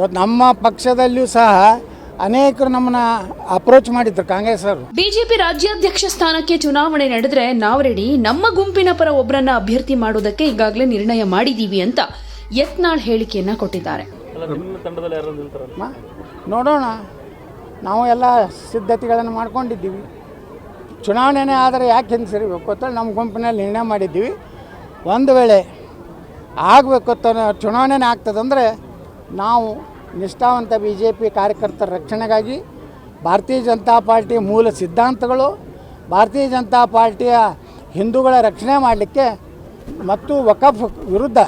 ಇವತ್ತು ನಮ್ಮ ಪಕ್ಷದಲ್ಲಿಯೂ ಸಹ ಅನೇಕರು ನಮ್ಮನ್ನ ಅಪ್ರೋಚ್ ಮಾಡಿದ್ರು ಕಾಂಗ್ರೆಸ್ ಅವರು. ಬಿಜೆಪಿ ರಾಜ್ಯಾಧ್ಯಕ್ಷ ಸ್ಥಾನಕ್ಕೆ ಚುನಾವಣೆ ನಡೆದ್ರೆ ನಾವು ರೆಡಿ ನಮ್ಮ ಗುಂಪಿನ ಪರ ಒಬ್ಬರನ್ನ ಅಭ್ಯರ್ಥಿ ಮಾಡೋದಕ್ಕೆ ಈಗಾಗಲೇ ನಿರ್ಣಯ ಮಾಡಿದೀವಿ ಅಂತ ಯತ್ನಾಳ್ ಹೇಳಿಕೆಯನ್ನ ಕೊಟ್ಟಿದ್ದಾರೆ. ಮ- ನೋಡೋಣ. ನಾವು ಎಲ್ಲ ಸಿದ್ಧತೆಗಳನ್ನು ಮಾಡ್ಕೊಂಡಿದ್ದೀವಿ. ಚುನಾವಣೆನೇ ಆದರೆ ಯಾಕೆ ಹಿಂದೆ ಅಂತ ನಮ್ಮ ಗುಂಪಿನಲ್ಲಿ ನಿರ್ಣಯ ಮಾಡಿದ್ದೀವಿ. ಒಂದು ವೇಳೆ ಆಗಬೇಕು ಅಂತ ಚುನಾವಣೆನೇ ಆಗ್ತದಂದರೆ ನಾವು ನಿಷ್ಠಾವಂತ ಬಿ ಜೆ ಪಿ ಕಾರ್ಯಕರ್ತರ ರಕ್ಷಣೆಗಾಗಿ ಭಾರತೀಯ ಜನತಾ ಪಾರ್ಟಿ ಮೂಲ ಸಿದ್ಧಾಂತಗಳು, ಭಾರತೀಯ ಜನತಾ ಪಾರ್ಟಿಯ ಹಿಂದೂಗಳ ರಕ್ಷಣೆ ಮಾಡಲಿಕ್ಕೆ ಮತ್ತು ವಕಫ್ ವಿರುದ್ಧ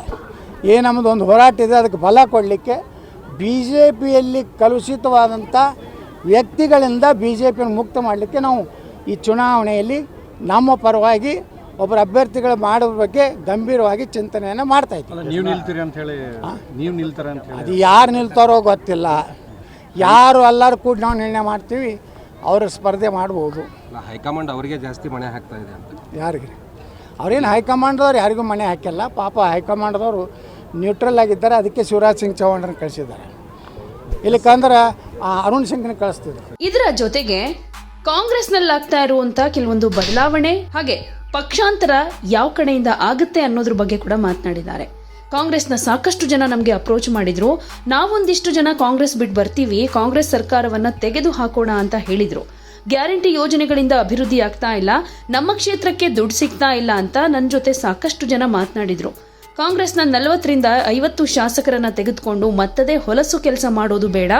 ಏನು ನಮ್ಮದು ಒಂದು ಹೋರಾಟ ಇದೆ, ಅದಕ್ಕೆ ಬಲ ಕೊಡಲಿಕ್ಕೆ ಬಿ ಜೆ ಪಿಯಲ್ಲಿ ಕಲುಷಿತವಾದಂಥ ವ್ಯಕ್ತಿಗಳಿಂದ ಬಿ ಜೆ ಪಿಯನ್ನು ಮುಕ್ತ ಮಾಡಲಿಕ್ಕೆ ನಾವು ಈ ಚುನಾವಣೆಯಲ್ಲಿ ನಮ್ಮ ಪರವಾಗಿ ಒಬ್ಬರ ಅಭ್ಯರ್ಥಿಗಳು ಮಾಡೋ ಬಗ್ಗೆ ಗಂಭೀರವಾಗಿ ಚಿಂತನೆಯನ್ನು ಮಾಡ್ತಾ ಇದ್ದೀವಿ. ನೀವು ನಿಲ್ತೀರಿ ಅಂತ ಹೇಳಿ ನೀವು ನಿಲ್ತಾರೆ ಅಂತ ಹೇಳಿ. ಅದು ಯಾರು ನಿಲ್ತಾರೋ ಗೊತ್ತಿಲ್ಲ. ಯಾರು ಎಲ್ಲರೂ ಕೂಡ ನಾವು ನಿರ್ಣಯ ಮಾಡ್ತೀವಿ ಅವರು ಸ್ಪರ್ಧೆ ಮಾಡ್ಬೋದು. ಹೈಕಮಾಂಡ್ ಅವರಿಗೆ ಜಾಸ್ತಿ ಮಣೆ ಹಾಕ್ತಾ ಇದೆ ಅಂತ. ಯಾರಿಗೆ? ಅವ್ರೇನು ಹೈಕಮಾಂಡ್ದವ್ರು ಯಾರಿಗೂ ಮಣೆ ಹಾಕಿಲ್ಲ. ಪಾಪ ಹೈಕಮಾಂಡ್ದವರು ನ್ಯೂಟ್ರಲ್ ಆಗಿದ್ದಾರೆ. ಅದಕ್ಕೆ ಶಿವರಾಜ್ ಸಿಂಗ್ ಚೌಹಾಣ್ರನ್ನ ಕಳಿಸಿದ್ದಾರೆ. ಇಲ್ಲಕ್ಕಂದ್ರೆ ಆ, ಅರುಣ್ ಸಿಂಗ್ನ ಕಳಿಸ್ತಿದ್ರು. ಇದರ ಜೊತೆಗೆ ಕಾಂಗ್ರೆಸ್ನಲ್ಲಿ ಆಗ್ತಾ ಇರುವಂತ ಕೆಲವೊಂದು ಬದಲಾವಣೆ ಹಾಗೆ ಪಕ್ಷಾಂತರ ಯಾವ ಕಡೆಯಿಂದ ಆಗುತ್ತೆ ಅನ್ನೋದ್ರ ಬಗ್ಗೆ ಕೂಡ ಮಾತನಾಡಿದ್ದಾರೆ. ಕಾಂಗ್ರೆಸ್ನ ಸಾಕಷ್ಟು ಜನ ನಮಗೆ ಅಪ್ರೋಚ್ ಮಾಡಿದ್ರು. ನಾವೊಂದಿಷ್ಟು ಜನ ಕಾಂಗ್ರೆಸ್ ಬಿಟ್ಟು ಬರ್ತೀವಿ. ಕಾಂಗ್ರೆಸ್ ಸರ್ಕಾರವನ್ನ ತೆಗೆದು ಹಾಕೋಣ ಅಂತ ಹೇಳಿದ್ರು. ಗ್ಯಾರಂಟಿ ಯೋಜನೆಗಳಿಂದ ಅಭಿವೃದ್ಧಿ ಆಗ್ತಾ ಇಲ್ಲ. ನಮ್ಮ ಕ್ಷೇತ್ರಕ್ಕೆ ದುಡ್ಡು ಸಿಗ್ತಾ ಇಲ್ಲ ಅಂತ ನನ್ನ ಜೊತೆ ಸಾಕಷ್ಟು ಜನ ಮಾತನಾಡಿದ್ರು. ಕಾಂಗ್ರೆಸ್ನ ನಲವತ್ತರಿಂದ ಐವತ್ತು ಶಾಸಕರನ್ನ ತೆಗೆದುಕೊಂಡು ಮತ್ತದೇ ಹೊಲಸು ಕೆಲಸ ಮಾಡೋದು ಬೇಡ.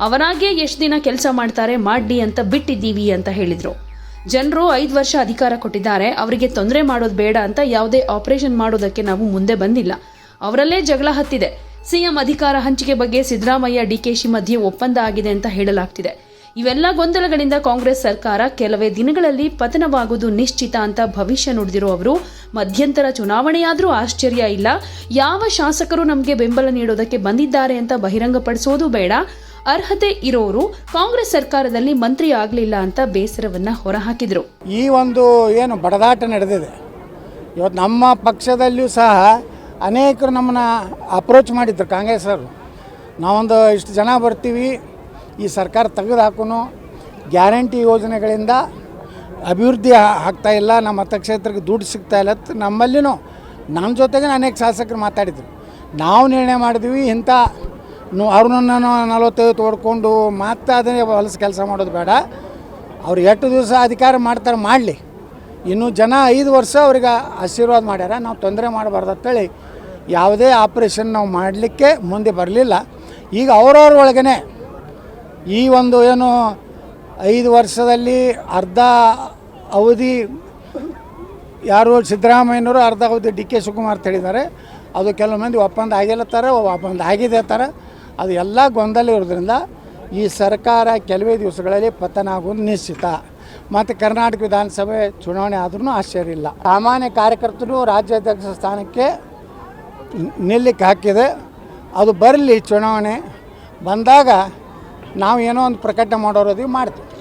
ಅವರಾಗೇ ಎಷ್ಟು ದಿನ ಕೆಲಸ ಮಾಡ್ತಾರೆ ಮಾಡಿ ಅಂತ ಬಿಟ್ಟಿದ್ದೀವಿ ಅಂತ ಹೇಳಿದ್ರು. ಜನರು ಐದು ವರ್ಷ ಅಧಿಕಾರ ಕೊಟ್ಟಿದ್ದಾರೆ. ಅವರಿಗೆ ತೊಂದರೆ ಮಾಡೋದು ಬೇಡ ಅಂತ ಯಾವುದೇ ಆಪರೇಷನ್ ಮಾಡೋದಕ್ಕೆ ನಾವು ಮುಂದೆ ಬಂದಿಲ್ಲ. ಅವರಲ್ಲೇ ಜಗಳ ಹತ್ತಿದೆ. ಸಿಎಂ ಅಧಿಕಾರ ಹಂಚಿಕೆ ಬಗ್ಗೆ ಸಿದ್ದರಾಮಯ್ಯ ಡಿಕೆಶಿ ಮಧ್ಯೆ ಒಪ್ಪಂದ ಆಗಿದೆ ಅಂತ ಹೇಳಲಾಗ್ತಿದೆ. ಇವೆಲ್ಲ ಗೊಂದಲಗಳಿಂದ ಕಾಂಗ್ರೆಸ್ ಸರ್ಕಾರ ಕೆಲವೇ ದಿನಗಳಲ್ಲಿ ಪತನವಾಗುವುದು ನಿಶ್ಚಿತ ಅಂತ ಭವಿಷ್ಯ ನುಡಿದಿರೋ ಅವರು, ಮಧ್ಯಂತರ ಚುನಾವಣೆಯಾದರೂ ಆಶ್ಚರ್ಯ ಇಲ್ಲ. ಯಾವ ಶಾಸಕರು ನಮಗೆ ಬೆಂಬಲ ನೀಡೋದಕ್ಕೆ ಬಂದಿದ್ದಾರೆ ಅಂತ ಬಹಿರಂಗಪಡಿಸೋದು ಬೇಡ. ಅರ್ಹತೆ ಇರೋರು ಕಾಂಗ್ರೆಸ್ ಸರ್ಕಾರದಲ್ಲಿ ಮಂತ್ರಿ ಆಗಲಿಲ್ಲ ಅಂತ ಬೇಸರವನ್ನ ಹೊರಹಾಕಿದ್ರು. ಈ ಒಂದು ಏನು ಬಡದಾಟ ನಡೆದಿದೆ. ಇವತ್ತು ನಮ್ಮ ಪಕ್ಷದಲ್ಲಿಯೂ ಸಹ ಅನೇಕರು ನಮ್ಮನ್ನ ಅಪ್ರೋಚ್ ಮಾಡಿದ್ರು ಕಾಂಗ್ರೆಸ್ ಅವರು. ನಾವೊಂದು ಇಷ್ಟು ಜನ ಬರ್ತೀವಿ, ಈ ಸರ್ಕಾರ ತೆಗೆದು ಹಾಕೋನು, ಗ್ಯಾರಂಟಿ ಯೋಜನೆಗಳಿಂದ ಅಭಿವೃದ್ಧಿ ಆಗ್ತಾ ಇಲ್ಲ, ನಮ್ಮ ಮತಕ್ಷೇತ್ರಕ್ಕೆ ದುಡ್ಡು ಸಿಗ್ತಾ ಇಲ್ಲ ನಮ್ಮಲ್ಲಿನೂ ನಮ್ಮ ಜೊತೆಗೆ ಅನೇಕ ಶಾಸಕರು ಮಾತಾಡಿದರು. ನಾವು ನಿರ್ಣಯ ಮಾಡಿದ್ವಿ, ಇಂಥ ಅವ್ರನ್ನ ನಲವತ್ತೈದು ತೋಡ್ಕೊಂಡು ಮತ್ತೆ ಅದನ್ನೇ ಹೊಲಸು ಕೆಲಸ ಮಾಡೋದು ಬೇಡ. ಅವ್ರು ಎಷ್ಟು ದಿವಸ ಅಧಿಕಾರ ಮಾಡ್ತಾರೆ ಮಾಡಲಿ. ಇನ್ನು ಜನ ಐದು ವರ್ಷ ಅವ್ರಿಗೆ ಆಶೀರ್ವಾದ ಮಾಡ್ಯಾರ. ನಾವು ತೊಂದರೆ ಮಾಡಬಾರ್ದು ಅಂತೇಳಿ ಯಾವುದೇ ಆಪ್ರೇಷನ್ ನಾವು ಮಾಡಲಿಕ್ಕೆ ಮುಂದೆ ಬರಲಿಲ್ಲ. ಈಗ ಅವ್ರವ್ರ ಒಳಗೇ ಈ ಒಂದು ಏನು ಐದು ವರ್ಷದಲ್ಲಿ ಅರ್ಧ ಅವಧಿ ಯಾರು ಸಿದ್ದರಾಮಯ್ಯನವರು, ಅರ್ಧ ಅವಧಿ ಡಿ ಕೆ ಶಿವಕುಮಾರ್ ಹೇಳಿದ್ದಾರೆ. ಅದು ಕೆಲವು ಮಂದಿ ಒಪ್ಪಂದ ಆಗಿಲ್ಲತ್ತಾರೆ ಒಪ್ಪಂದ ಆಗಿದೆ ಅಂತಾರೆ ಅದು ಎಲ್ಲ ಗೊಂದಲ ಇರೋದ್ರಿಂದ ಈ ಸರ್ಕಾರ ಕೆಲವೇ ದಿವಸಗಳಲ್ಲಿ ಪತನ ಆಗೋದು ನಿಶ್ಚಿತ. ಮತ್ತು ಕರ್ನಾಟಕ ವಿಧಾನಸಭೆ ಚುನಾವಣೆ ಆದ್ರೂ ಆಶ್ಚರ್ಯ ಇಲ್ಲ. ಸಾಮಾನ್ಯ ಕಾರ್ಯಕರ್ತರು ರಾಜ್ಯಾಧ್ಯಕ್ಷ ಸ್ಥಾನಕ್ಕೆ ನಿಲ್ಲಕ್ಕೆ ಹಾಕಿದೆ. ಅದು ಬರಲಿ ಚುನಾವಣೆ. ಬಂದಾಗ ನಾವು ಏನೋ ಒಂದು ಪ್ರಕಟಣೆ ಮಾಡೋರೋದಿ ಮಾಡ್ತೀವಿ.